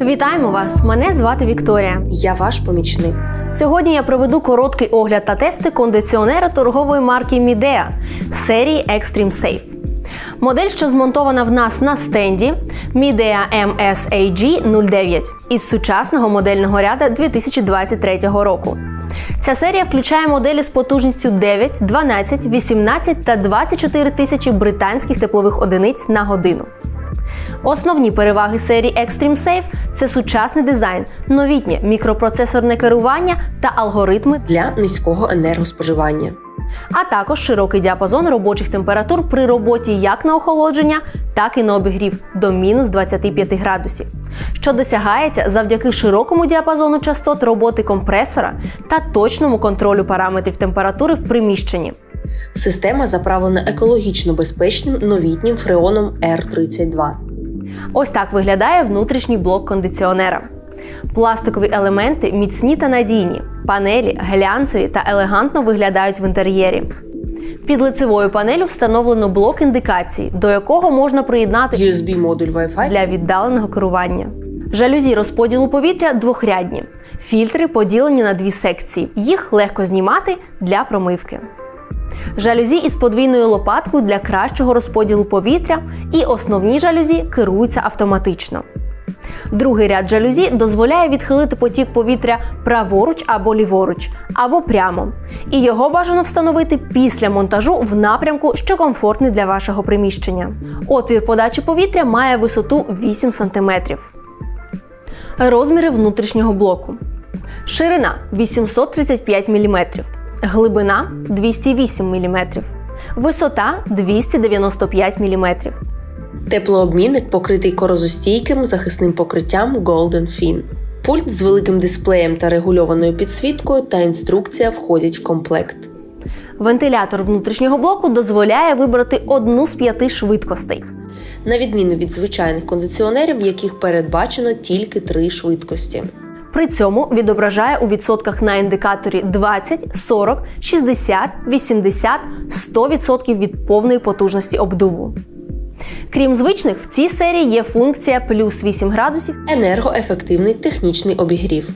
Вітаємо вас! Мене звати Вікторія. Я ваш помічник. Сьогодні я проведу короткий огляд та тести кондиціонера торгової марки Midea серії Extreme Safe. Модель, що змонтована в нас на стенді Midea MSAG 09 із сучасного модельного ряду 2023 року. Ця серія включає моделі з потужністю 9, 12, 18 та 24 тисячі британських теплових одиниць на годину. Основні переваги серії Extreme Safe – це сучасний дизайн, новітнє мікропроцесорне керування та алгоритми, для низького енергоспоживання. а також широкий діапазон робочих температур при роботі як на охолодження, так і на обігрів до мінус 25 градусів, що досягається завдяки широкому діапазону частот роботи компресора та точному контролю параметрів температури в приміщенні. Система заправлена екологічно безпечним новітнім фреоном R32. Ось так виглядає внутрішній блок кондиціонера. Пластикові елементи міцні та надійні, панелі глянцеві та елегантно виглядають в інтер'єрі. Під лицевою панелю встановлено блок індикації, до якого можна приєднати USB-модуль Wi-Fi для віддаленого керування. Жалюзі розподілу повітря двохрядні. Фільтри поділені на дві секції. Їх легко знімати для промивки. Жалюзі із подвійною лопаткою для кращого розподілу повітря, і основні жалюзі керуються автоматично. Другий ряд жалюзі дозволяє відхилити потік повітря праворуч або ліворуч, або прямо. І його бажано встановити після монтажу в напрямку, що комфортний для вашого приміщення. Отвір подачі повітря має висоту 8 см. Розміри внутрішнього блоку. Ширина 835 мм, глибина 208 мм, висота 295 мм. Теплообмінник покритий корозостійким захисним покриттям Golden Fin. Пульт з великим дисплеєм та регульованою підсвіткою та інструкція входять в комплект. Вентилятор внутрішнього блоку дозволяє вибрати одну з п'яти швидкостей. На відміну від звичайних кондиціонерів, в яких передбачено тільки три швидкості. При цьому відображає у відсотках на індикаторі 20, 40, 60, 80, 100% від повної потужності обдуву. Крім звичних, в цій серії є функція плюс 8 градусів Енергоефективний технічний обігрів.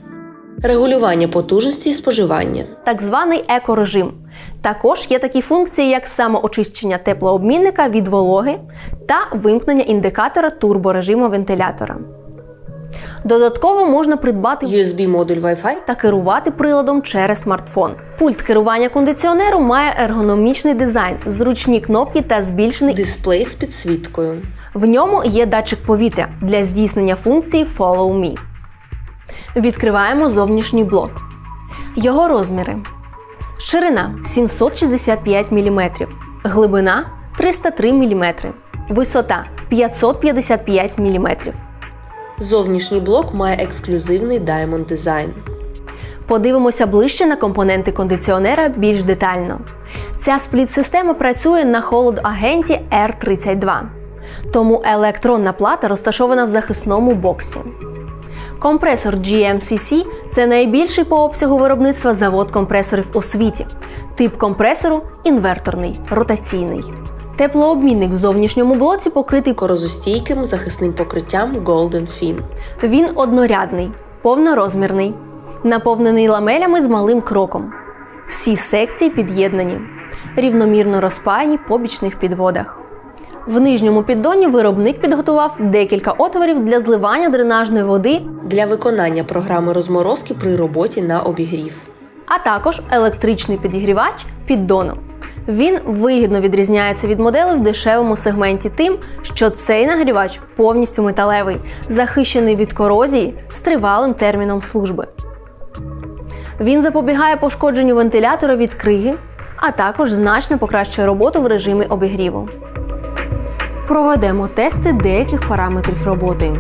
Регулювання потужності і споживання. так званий екорежим. Також є такі функції, як самоочищення теплообмінника від вологи та вимкнення індикатора турборежиму вентилятора. Додатково можна придбати USB-модуль Wi-Fi та керувати приладом через смартфон. Пульт керування кондиціонеру має ергономічний дизайн, зручні кнопки та збільшений. дисплей з підсвіткою. В ньому є датчик повітря для здійснення функції Follow Me. Відкриваємо зовнішній блок. Його розміри: ширина 765 мм, глибина 303 мм, висота 555 мм. Зовнішній блок має ексклюзивний Diamond дизайн. Подивимося ближче на компоненти кондиціонера більш детально. Ця спліт-система працює на холодагенті R32, тому електронна плата розташована в захисному боксі. Компресор GMCC це найбільший по обсягу виробництва завод компресорів у світі. Тип компресору інверторний, ротаційний. Теплообмінник в зовнішньому блоці покритий Корозостійким захисним покриттям Golden Fin. Він однорядний, повнорозмірний, наповнений ламелями з малим кроком. Всі секції під'єднані, рівномірно розпаяні по бічних підводах. В нижньому піддоні виробник підготував декілька отворів для зливання дренажної води, Для виконання програми розморозки при роботі на обігрів. а також електричний підігрівач піддону. Він вигідно відрізняється від моделей в дешевому сегменті тим, що цей нагрівач повністю металевий, захищений від корозії з тривалим терміном служби. Він запобігає пошкодженню вентилятора від криги, а також значно покращує роботу в режимі обігріву. Проведемо тести деяких параметрів роботи.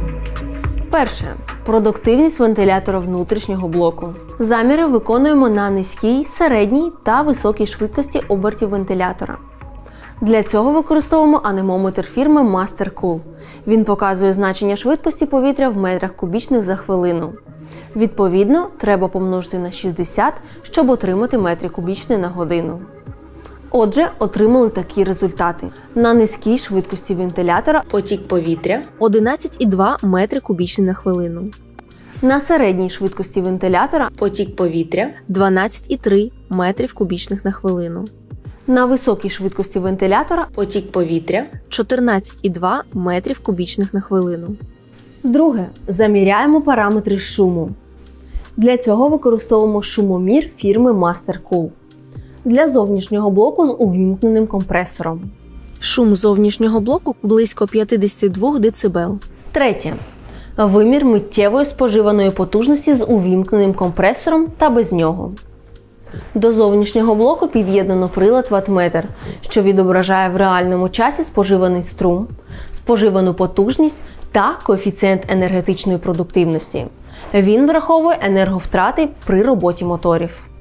Перше продуктивність вентилятора внутрішнього блоку. Заміри виконуємо на низькій, середній та високій швидкості обертів вентилятора. Для цього використовуємо анемометр фірми MasterCool. Він показує значення швидкості повітря в метрах кубічних за хвилину. Відповідно, треба помножити на 60, щоб отримати метри кубічні на годину. Отже, отримали такі результати: на низькій швидкості вентилятора Потік повітря 11,2 метри кубічні на хвилину. На середній швидкості вентилятора потік повітря 12,3 метрів кубічних на хвилину. На високій швидкості вентилятора потік повітря 14,2 метрів кубічних на хвилину. Друге. Заміряємо параметри шуму. Для цього використовуємо шумомір фірми MasterCool. Для зовнішнього блоку з увімкненим компресором. Шум зовнішнього блоку близько 52 дБ. Третє. Вимір миттєвої споживаної потужності з увімкненим компресором та без нього. До зовнішнього блоку під'єднано прилад ваттметр, що відображає в реальному часі споживаний струм, споживану потужність та коефіцієнт енергетичної продуктивності. Він враховує енерговтрати при роботі моторів.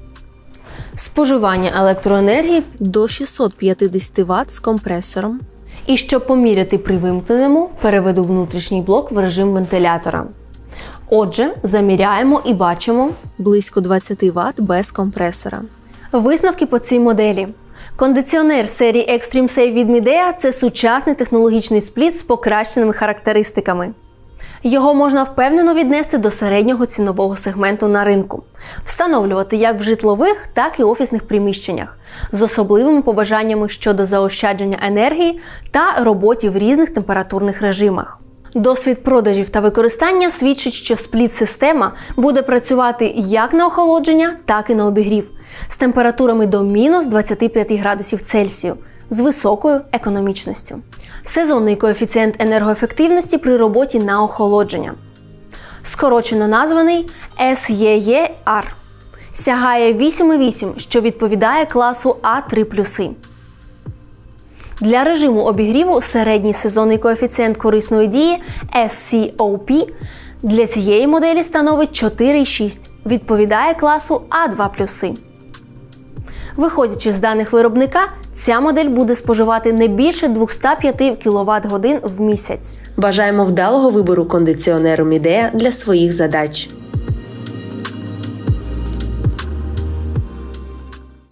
Споживання електроенергії до 650 Вт з компресором. І щоб поміряти при вимкненому, переведу внутрішній блок в режим вентилятора. Отже, заміряємо і бачимо близько 20 Вт без компресора. Висновки по цій моделі. Кондиціонер серії Extreme Safe від Midea – це сучасний технологічний спліт з покращеними характеристиками. Його можна впевнено віднести до середнього цінового сегменту на ринку, встановлювати як в житлових, так і офісних приміщеннях. З особливими побажаннями щодо заощадження енергії та роботі в різних температурних режимах. Досвід продажів та використання свідчить, що спліт-система буде працювати як на охолодження, так і на обігрів. З температурами до мінус 25 градусів Цельсію з високою економічністю. Сезонний коефіцієнт енергоефективності при роботі на охолодження. Скорочено названий SEER. Сягає 8,8, що відповідає класу А3+. Для режиму обігріву середній сезонний коефіцієнт корисної дії SCOP для цієї моделі становить 4,6, відповідає класу А2+. Виходячи з даних виробника, ця модель буде споживати не більше 205 кВт годин в місяць. Бажаємо вдалого вибору кондиціонеру Мідея для своїх задач.